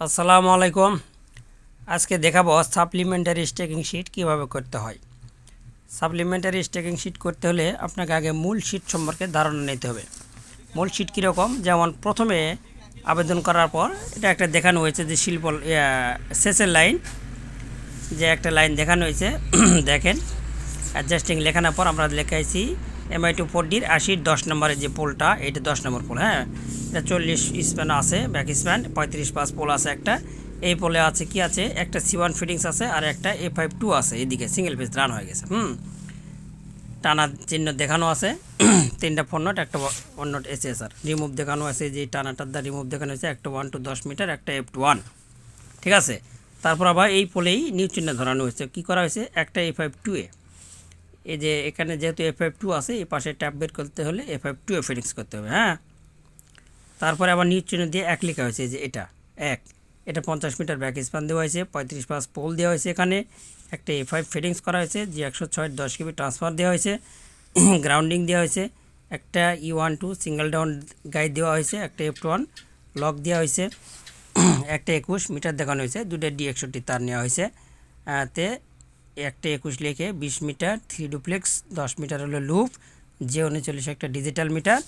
আসসালামু আলাইকুম। আজকে দেখাবো সাপ্লিমেন্টারি স্টেকিং শিট কীভাবে করতে হয়। সাপ্লিমেন্টারি স্টেকিং শিট করতে হলে আপনাকে আগে মূল শিট সম্পর্কে ধারণা নিতে হবে। মূল শিট কীরকম? যেমন প্রথমে আবেদন করার পর এটা একটা দেখানো হয়েছে যে শিল্প শেষের লাইন। যে একটা লাইন দেখানো হয়েছে, দেখেন। অ্যাডজাস্টিং লেখানোর পর আমরা লেখাইছি এমআই টু ফোর ডির আশির দশ নম্বরের যে পোলটা এটা দশ নম্বর পোল হ্যাঁ? এটা চল্লিশ স্প্যান আছে ব্যাক স্প্যান, পঁয়ত্রিশ পাঁচ পোল আছে একটা। এই পোলে আছে কি আছে? একটা সি ওয়ান ফিটিংস আছে আর একটা এ ফাইভ টু আছে, এদিকে সিঙ্গেল পিস রান হয়ে গেছে, হুম? টানা চিহ্ন দেখানো আছে, তিনটা ফোন নোট একটা এস আর রিমুভ দেখানো আছে যে টানাটার দা রিমুভ দেখানো হয়েছে, একটা ওয়ান টু দশ মিটার একটা এফ টু ওয়ান ঠিক আছে? তারপর আবার এই পোলেই নিউ চিহ্ন ধরানো হয়েছে। কী করা হয়েছে? একটা এ ফাইভ টু এ এই যে এখানে যেহেতু এফ ফাইভ টু আছে, এই পাশে ট্যাব বের করতে হলে F five two A fittings করতে হবে হ্যাঁ? তারপরে আবার নিউ চিহ্ন দিয়ে এক লেখা হয়েছে যে এটা, এক। এটা পঞ্চাশ মিটার ব্যাক স্পান দেওয়া হয়েছে, পঁয়ত্রিশ পাঁচ পোল দেওয়া হয়েছে এখানে। একটা এ ফাইভ ফিটিংস করা হয়েছে যে একশো ছয় দশ কেবি ট্রান্সফার দেওয়া হয়েছে, গ্রাউন্ডিং দেওয়া হয়েছে। একটা E one two single down guide দেওয়া হয়েছে, একটা এফ ওয়ান লক দেওয়া হয়েছে, একটা একুশ মিটার দেখানো হয়েছে দুটা ডি একষট্টি তার নেওয়া হয়েছে। তে একটা একুশ লিখে বিশ মিটার থ্রি ডুপ্লেক্স দশ মিটার হলো লুপ যে উনচল্লিশ একটা ডিজিটাল মিটার।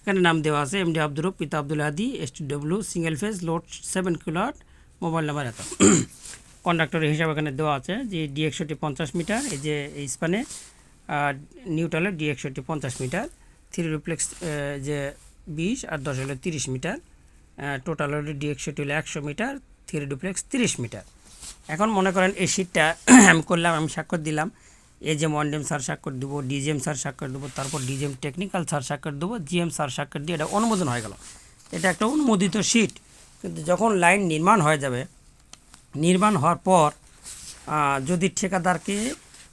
এখানে নাম দেওয়া আছে এমডি আব্দুর রূপ, পিতা Abdul Hadi S T W single phase load seven kilowatt mobile number এত। কন্ডাক্টরের হিসাব এখানে দেওয়া আছে যে ডি একষট্টি পঞ্চাশ মিটার এই যে এই স্পানে আর নিউট্রালে ডি একষট্টি পঞ্চাশ মিটার থ্রি ডুপ্লেক্স যে বিশ আর দশ হলো তিরিশ মিটার টোটাল হলো ডি একষট্টি হলো একশো মিটার থ্রি ডুপ্লেক্স তিরিশ মিটার। এখন মনে করেন এই শীটটা আমি করলাম, আমি স্বাক্ষর দিলাম। এ যে মন্ডেম স্যার স্বাক্ষর দেবো, ডিজিএম স্যার স্বাক্ষর দেবো, তারপর ডিজিএম টেকনিক্যাল স্যার স্বাক্ষর দেবো, জিএম স্যার স্বাক্ষর দিয়ে এটা অনুমোদন হয়ে গেল। এটা একটা অনুমোদিত শীট কিন্তু যখন লাইন নির্মাণ হয়ে যাবে, নির্মাণ হওয়ার পর যদি ঠিকাদারকে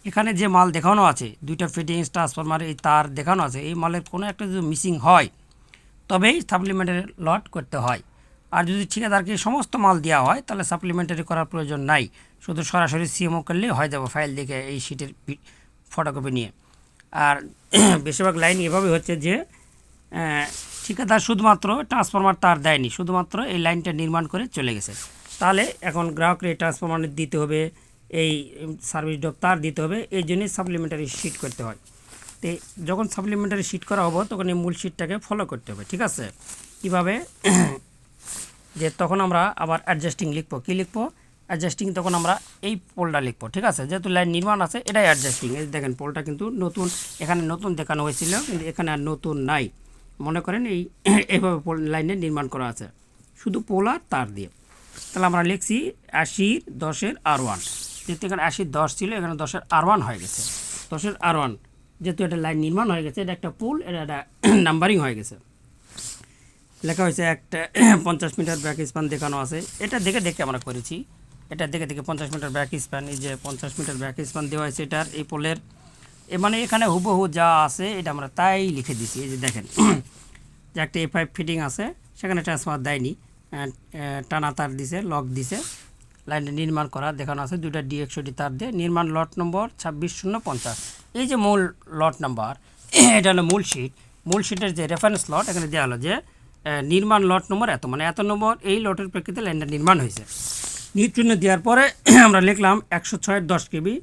এখানে যে মাল দেখানো আছে, দুইটা ফিটিংস ট্রান্সফরমার এই তার দেখানো আছে, এই মালের কোনো একটা যদি মিসিং হয়, তবেই সাপ্লিমেন্টারি লট করতে হয়। আর যদি ঠিকাদারকে সমস্ত মাল দেওয়া হয়, তাহলে সাপ্লিমেন্টারি করার প্রয়োজন নাই। শুধু সরাসরি সিএমও করলেই হয়ে যাবে ফাইল দেখে এই শিটের ফটোকপি নিয়ে। আর বেশিরভাগ লাইন এভাবে হচ্ছে যে ঠিকাদার শুধুমাত্র ট্রান্সফরমার তার দেয়নি, শুধুমাত্র এই লাইনটা নির্মাণ করে চলে গেছে। তাহলে এখন গ্রাহকের এই ট্রান্সফরমার দিতে হবে, এই সার্ভিস ডক তার দিতে হবে, এই জন্যই সাপ্লিমেন্টারি শিট করতে হয়। তো যখন সাপ্লিমেন্টারি শিট করা হবে, তখন এই মূল শিটটাকে ফলো করতে হবে, ঠিক আছে? কীভাবে যে তখন আমরা আবার অ্যাডজাস্টিং লিখব। কী লিখব? অ্যাডজাস্টিং তখন আমরা এই পোলটা লিখব, ঠিক আছে? যেহেতু লাইন নির্মাণ আছে, এটাই অ্যাডজাস্টিং এই দেখেন, পোলটা কিন্তু নতুন, এখানে নতুন দেখানো হয়েছিল, কিন্তু এখানে আর নতুন নাই। মনে করেন এই এইভাবে পোল লাইনে নির্মাণ করা আছে। শুধু পোল আর তার দিয়ে। তাহলে আমরা লিখছি আশির দশের আর ওয়ান। যেহেতু এখানে আশির দশ ছিল, এখানে দশের আর ওয়ান হয়ে গেছে। দশের আর ওয়ান, যেহেতু এটা লাইন নির্মাণ হয়ে গেছে, এটা একটা পোল এটা একটা নাম্বারিং হয়ে গেছে। লেখা হয়েছে একটা পঞ্চাশ মিটার ব্যাক স্প্যান দেখানো আছে। এটা দেখে দেখে আমরা করেছি। এটা দেখে দেখে পঞ্চাশ মিটার ব্যাক স্প্যান, এই যে পঞ্চাশ মিটার ব্যাক স্প্যান দেওয়া হয়েছে এটার, এই পোলের। মানে এখানে হুবহু যা আছে, এটা আমরা তাই লিখে দিছি। এই যে দেখেন, যে একটা এ ফাইভ ফিটিং আছে, সেখানে ট্রান্সফার দেয়নি। টানা তার দিছে, লক দিছে। লাইনটা নির্মাণ করা, দেখানো আছে। দুইটা ডি তার দিয়ে নির্মাণ লট নম্বর ছাব্বিশ শূন্য পঞ্চাশ। এই যে মূল লট নাম্বার, এটা হলো মূল শিট মূল শিটের যে রেফারেন্স লট এখানে দেওয়া হলো যে নির্মাণ লট নম্বর এত মানে এত নম্বর এই লটের প্রেক্ষিতে লাইনটা নির্মাণ হয়েছে। নিউট্রিন দেওয়ার পরে আমরা লিখলাম একশো ছয়ের দশ কেবি।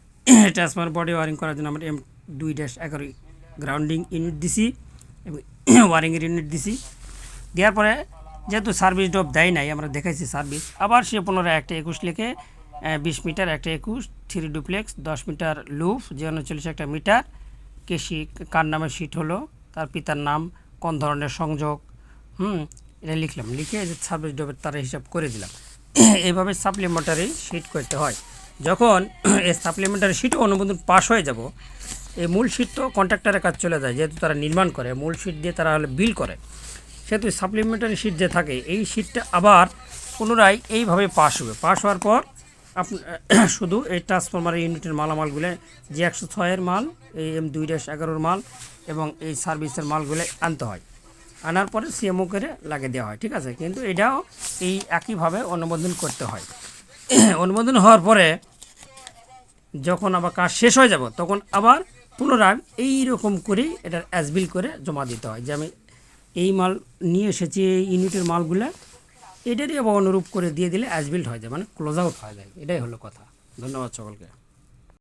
ট্রান্সফার বডি ওয়ারিং করার জন্য আমরা এম দুই ড্যাশ এগারো গ্রাউন্ডিং ইউনিট দিছি এবং ওয়ারিংয়ের ইউনিট দিছি। দেওয়ার পরে যেহেতু সার্ভিস ড্রপ দেয় নাই, আমরা দেখাইছি সার্ভিস। আবার সে পুনরায় একটা একুশ লিখে বিশ মিটার একটা একুশ, থ্রি ডুপ্লেক্স, দশ মিটার লুফ যে উনচল্লিশ একটা মিটার। কেসি কার নামে শিট হলো, তার পিতার নাম, কোন ধরনের সংযোগ হুম, এটা লিখলাম। লিখে যে সার্ভিস ড্রপের তার হিসাব করে দিলাম। এইভাবে সাপ্লিমেন্টারি শিট করতে হয়। যখন এই সাপ্লিমেন্টারি শিট অনুমোদন পাস হয়ে যাব, এই মূল শিট তো কন্ট্রাক্টরের কাজ চলে যায়, যেহেতু তারা নির্মাণ করে, মূল শিট দিয়ে তারা হলে বিল করে। সেহেতু সাপ্লিমেন্টারি শিট যে থাকে, এই শিটটা আবার পুনরায় এইভাবে পাস হবে। পাস হওয়ার পর আপনি, শুধু এই ট্রান্সফরমার ইউনিটের মালামালগুলো, যে একশো ছয়ের মাল, এই এম দুই ড্যাশ এগারোর মাল এবং এই সার্ভিসের মালগুলো আনতে হয়। আনার পরে সিএমও করে লাগিয়ে দেওয়া হয়, ঠিক আছে? কিন্তু এটাও এই একইভাবে অনুমোদন করতে হয়। অনুমোদন হওয়ার পরে যখন আবার কাজ শেষ হয়ে যাব, তখন আবার পুনরায় এই রকম করেই এটার অ্যাসবিল করে জমা দিতে হয় যে আমি এই মাল নিয়ে এসেছি, এই ইউনিটের মালগুলা, এটারই আবার অনুরূপ করে দিয়ে দিলে অ্যাজবিল্ড হয়ে যায় মানে ক্লোজ আউট হয়ে যায়। এটাই হলো কথা। ধন্যবাদ সকলকে।